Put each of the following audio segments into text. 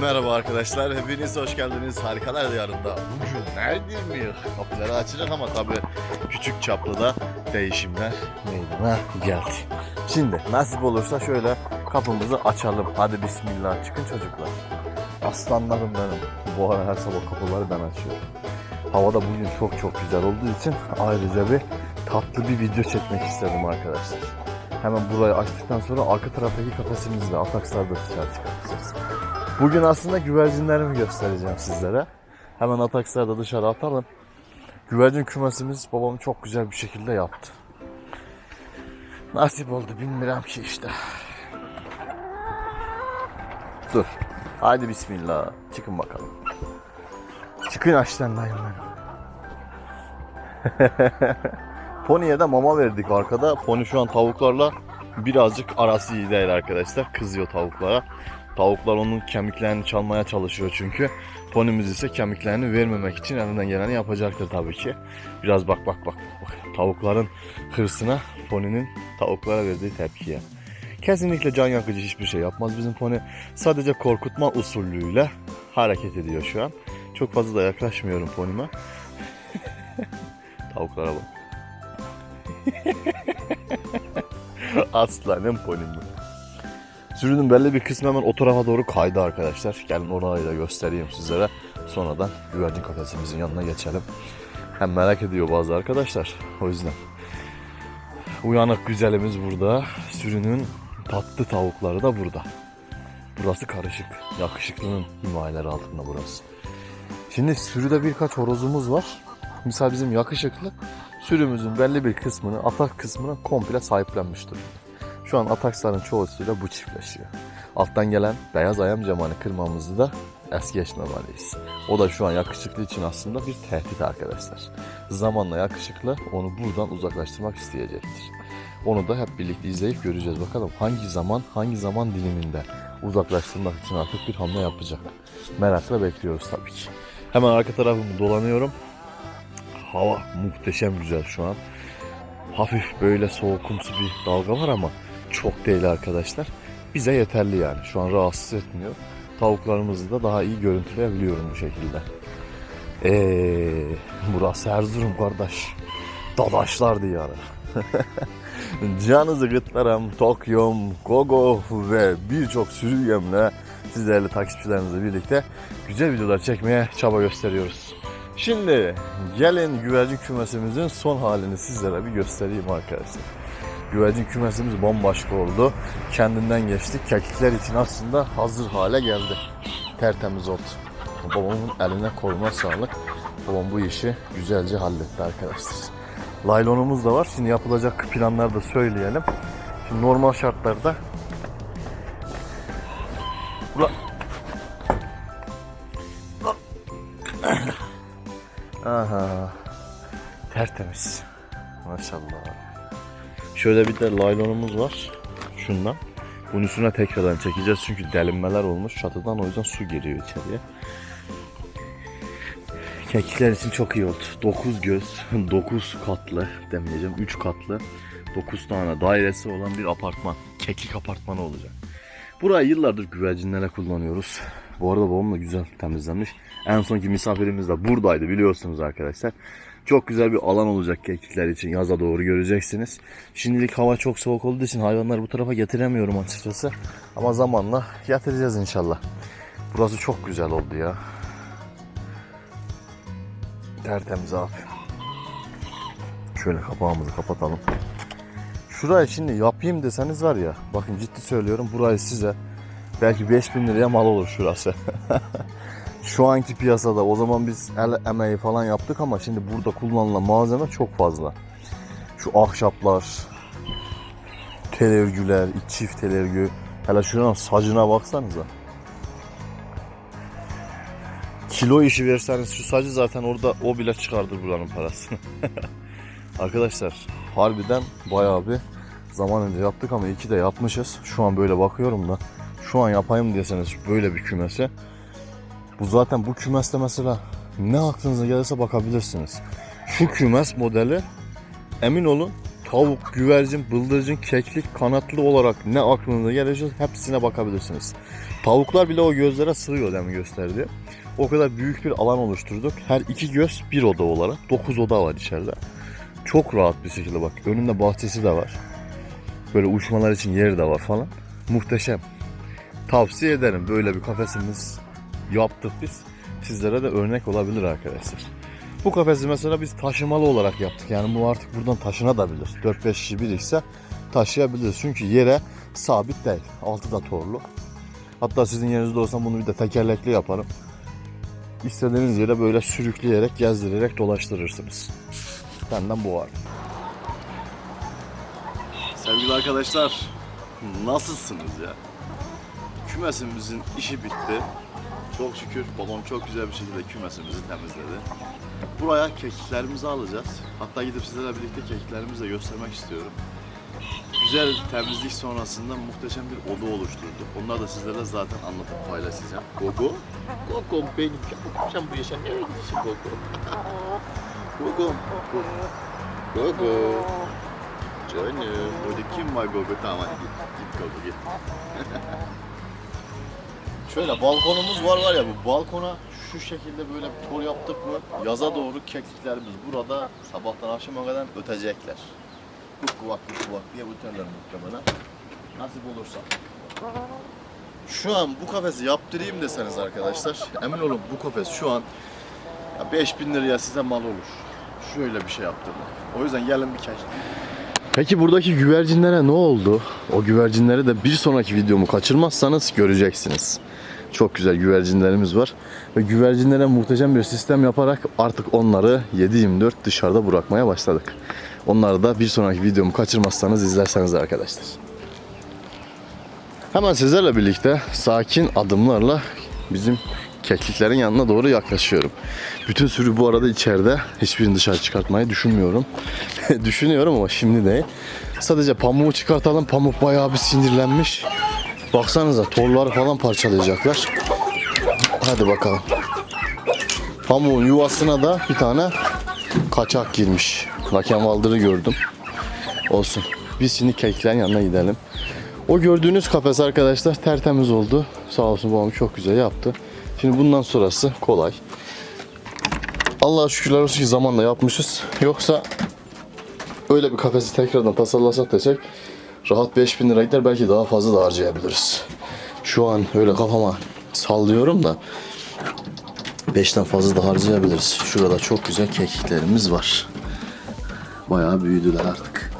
Merhaba arkadaşlar, hepiniz hoş geldiniz Harikalar Diyarı'nda. Bugün neredir mi? Kapıları açacak ama tabii küçük çaplı da değişimler meydana geldi. Şimdi nasip olursa şöyle kapımızı açalım. Hadi bismillah çıkın çocuklar. Aslanlarım benim. Bu ara her sabah kapıları ben açıyorum. Havada bugün çok çok güzel olduğu için ayrıca bir tatlı bir video çekmek istedim arkadaşlar. Hemen burayı açtıktan sonra arka taraftaki kafesimizde Ataksar'da dışarı çıkartacağız. Bugün aslında güvercinlerimi göstereceğim sizlere. Hemen Ataksar'da dışarı atalım. Güvercin kümesimiz babam çok güzel bir şekilde yaptı. Nasip oldu bilmiyorum ki işte. Dur. Haydi bismillah. Çıkın bakalım. Çıkın açtan dayım benim. Pony'e de mama verdik arkada. Pony şu an tavuklarla birazcık arası iyi değil arkadaşlar. Kızıyor tavuklara. Tavuklar onun kemiklerini çalmaya çalışıyor çünkü. Ponimiz ise kemiklerini vermemek için elinden geleni yapacaktır tabii ki. Biraz bak bak bak. bak. Tavukların hırsına poninin tavuklara verdiği tepkiye. Kesinlikle can yakıcı hiçbir şey yapmaz bizim pony. Sadece korkutma usullüyle hareket ediyor şu an. Çok fazla da yaklaşmıyorum ponime. Tavuklara bak. Aslanım ponim bu. Sürünün belli bir kısmı hemen o tarafa doğru kaydı arkadaşlar. Gelin orayı da göstereyim sizlere. Sonradan güvercin kafesimizin yanına geçelim. Hem merak ediyor bazı arkadaşlar. O yüzden. Uyanık güzelimiz burada. Sürünün tatlı tavukları da burada. Burası karışık. Yakışıklının himayeleri altında burası. Şimdi sürüde birkaç horozumuz var. Misal bizim yakışıklı sürümüzün belli bir kısmını, atak kısmını komple sahiplenmiş durumda. Şu an ataksların çoğusuyla bu çiftleşiyor. Alttan gelen beyaz ayam cemanı kırmamızı da es geçmemeliyiz. O da şu an yakışıklı için aslında bir tehdit arkadaşlar. Zamanla yakışıklı onu buradan uzaklaştırmak isteyecektir. Onu da hep birlikte izleyip göreceğiz. Bakalım hangi zaman, hangi zaman diliminde uzaklaştırmak için artık bir hamle yapacak. Merakla bekliyoruz tabii ki. Hemen arka tarafımı dolanıyorum. Hava muhteşem güzel şu an. Hafif böyle soğukumsu bir dalga var ama çok değil arkadaşlar. Bize yeterli yani. Şu an rahatsız etmiyor. Tavuklarımızı da daha iyi görüntüleyebiliyorum bu şekilde. Eee burası Erzurum kardeş. Dadaşlar diyarı. Canı zıgıtlarım, Tokyom, Gogo ve birçok sürü sizlerle takipçilerimizle birlikte güzel videolar çekmeye çaba gösteriyoruz. Şimdi gelin güvercin kümesimizin son halini sizlere bir göstereyim arkadaşlar. Güvercin kümesimiz bambaşka oldu. Kendinden geçti. Kekikler için aslında hazır hale geldi. Tertemiz oldu. Babamın eline koluna sağlık. Babam bu işi güzelce halletti arkadaşlar. Laylonumuz da var. Şimdi yapılacak planları da söyleyelim. Şimdi normal şartlarda Ula... Aha. Tertemiz. Maşallah. Şöyle bir de laylonumuz var. Şundan. Bunun üstüne tekrardan çekeceğiz çünkü delinmeler olmuş çatıdan o yüzden su giriyor içeriye. Kekikler için çok iyi oldu. 9 göz, 9 katlı demeyeceğim 3 katlı 9 tane dairesi olan bir apartman. Kekik apartmanı olacak. Burayı yıllardır güvercinlere kullanıyoruz. Bu arada babam da güzel temizlenmiş. En sonki misafirimiz de buradaydı biliyorsunuz arkadaşlar. Çok güzel bir alan olacak kekikler için yaza doğru göreceksiniz. Şimdilik hava çok soğuk olduğu için hayvanları bu tarafa getiremiyorum açıkçası. Ama zamanla getireceğiz inşallah. Burası çok güzel oldu ya. Tertemiz abi. Şöyle kapağımızı kapatalım. Şurayı şimdi yapayım deseniz var ya. Bakın ciddi söylüyorum burayı size belki 5000 liraya mal olur şurası. Şu anki piyasada o zaman biz el emeği falan yaptık ama şimdi burada kullanılan malzeme çok fazla. Şu ahşaplar, tel örgüler, çift tel örgü. Hele şuranın sacına baksanıza. Kilo işi verseniz şu sacı zaten orada o bile çıkardır buranın parasını. Arkadaşlar harbiden bayağı bir zaman önce yaptık ama iyi ki de yapmışız. Şu an böyle bakıyorum da şu an yapayım deseniz böyle bir kümese. Bu zaten bu kümeste mesela ne aklınıza gelirse bakabilirsiniz. Şu kümes modeli emin olun tavuk, güvercin, bıldırcın, keklik, kanatlı olarak ne aklınıza gelecek hepsine bakabilirsiniz. Tavuklar bile o gözlere sığıyor demin gösterdi. O kadar büyük bir alan oluşturduk. Her iki göz bir oda olarak. 9 oda var içeride. Çok rahat bir şekilde bak. Önünde bahçesi de var. Böyle uçmalar için yeri de var falan. Muhteşem. Tavsiye ederim. Böyle bir kafesimiz yaptık biz. Sizlere de örnek olabilir arkadaşlar. Bu kafesi mesela biz taşımalı olarak yaptık. Yani bu artık buradan taşınabilir. 4-5 kişi birikse taşıyabiliriz. Çünkü yere sabit değil. Altı da torlu. Hatta sizin yerinizde olsam bunu bir de tekerlekli yaparım. İstediğiniz yere böyle sürükleyerek, gezdirerek dolaştırırsınız. Benden bu var. Sevgili arkadaşlar, nasılsınız ya? Kümesimizin işi bitti. Çok şükür babam çok güzel bir şekilde kümesimizi temizledi. Buraya kekiklerimizi alacağız. Hatta gidip sizlerle birlikte kekiklerimizi de göstermek istiyorum. Güzel temizlik sonrasında muhteşem bir oda oluşturduk. Onları da sizlerle zaten anlatıp paylaşacağım. Gogo. Gogo benim. Sen bu yaşa nereye gidiyorsun Gogo? Gogo. Gogo. Canım. Burada kim var Gogo? Tamam hadi git. Git Gogo git. Şöyle balkonumuz var var ya bu balkona şu şekilde böyle bir tor yaptık mı yaza doğru kekliklerimiz burada sabahtan akşama kadar ötecekler. Kuk kuvak kuk kuvak diye öterler muhtemelen. Nasip olursa. Şu an bu kafesi yaptırayım deseniz arkadaşlar emin olun bu kafes şu an ya 5000 liraya size mal olur. Şöyle bir şey yaptırmak. O yüzden gelin bir keşke. Peki buradaki güvercinlere ne oldu? O güvercinleri de bir sonraki videomu kaçırmazsanız göreceksiniz. Çok güzel güvercinlerimiz var. Ve güvercinlere muhteşem bir sistem yaparak artık onları 7-24 dışarıda bırakmaya başladık. Onları da bir sonraki videomu kaçırmazsanız izlerseniz arkadaşlar. Hemen sizlerle birlikte sakin adımlarla bizim kekliklerin yanına doğru yaklaşıyorum. Bütün sürü bu arada içeride. Hiçbirini dışarı çıkartmayı düşünmüyorum. Düşünüyorum ama şimdi değil. Sadece pamuğu çıkartalım. Pamuk bayağı bir sinirlenmiş. Baksanıza torları falan parçalayacaklar. Hadi bakalım. Pamuğun yuvasına da bir tane kaçak girmiş. Laken Valdır'ı gördüm. Olsun. Biz şimdi kekiklerin yanına gidelim. O gördüğünüz kafes arkadaşlar tertemiz oldu. Sağ olsun babam çok güzel yaptı. Şimdi bundan sonrası kolay. Allah'a şükürler olsun ki zamanla yapmışız. Yoksa öyle bir kafesi tekrardan tasarlasak desek rahat 5000 lira gider belki daha fazla da harcayabiliriz. Şu an öyle kafama sallıyorum da 5'ten fazla da harcayabiliriz. Şurada çok güzel kekiklerimiz var. Bayağı büyüdüler artık.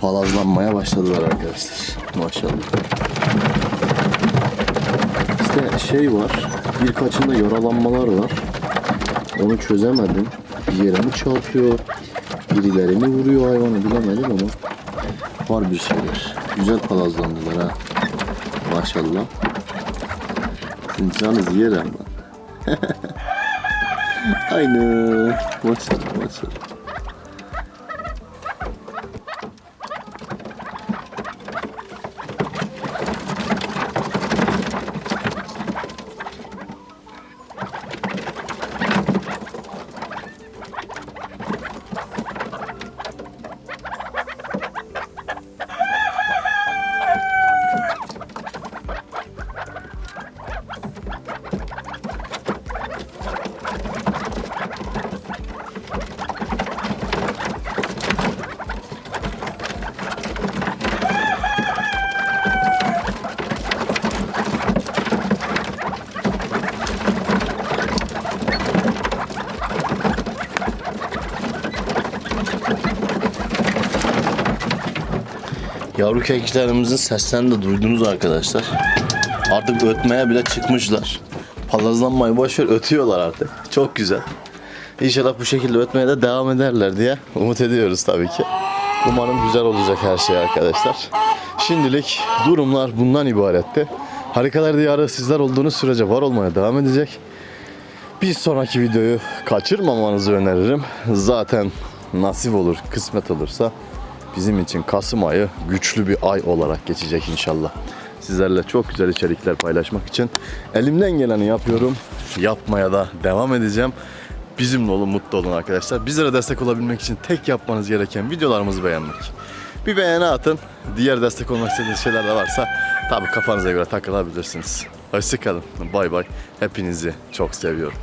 Palazlanmaya başladılar arkadaşlar. Maşallah. İşte şey var. Birkaçında yaralanmalar var. Onu çözemedim. Bir yere mi çarpıyor? Birileri mi vuruyor hayvanı bilemedim ama var bir şeyler. Güzel palazlandılar ha. Maşallah. İnsanız yer ama. Aynı. Maşallah maşallah. Yavru kekiklerimizin seslerini de duydunuz arkadaşlar. Artık ötmeye bile çıkmışlar. Palazlanmayı boşver ötüyorlar artık. Çok güzel. İnşallah bu şekilde ötmeye de devam ederler diye umut ediyoruz tabii ki. Umarım güzel olacak her şey arkadaşlar. Şimdilik durumlar bundan ibaretti. Harikalar diyarı sizler olduğunuz sürece var olmaya devam edecek. Bir sonraki videoyu kaçırmamanızı öneririm. Zaten nasip olur, kısmet olursa bizim için Kasım ayı güçlü bir ay olarak geçecek inşallah. Sizlerle çok güzel içerikler paylaşmak için elimden geleni yapıyorum. Yapmaya da devam edeceğim. Bizimle olun, mutlu olun arkadaşlar. Bizlere destek olabilmek için tek yapmanız gereken videolarımızı beğenmek. Bir beğeni atın. Diğer destek olmak istediğiniz şeyler de varsa tabii kafanıza göre takılabilirsiniz. Hoşçakalın. Bay bay. Hepinizi çok seviyorum.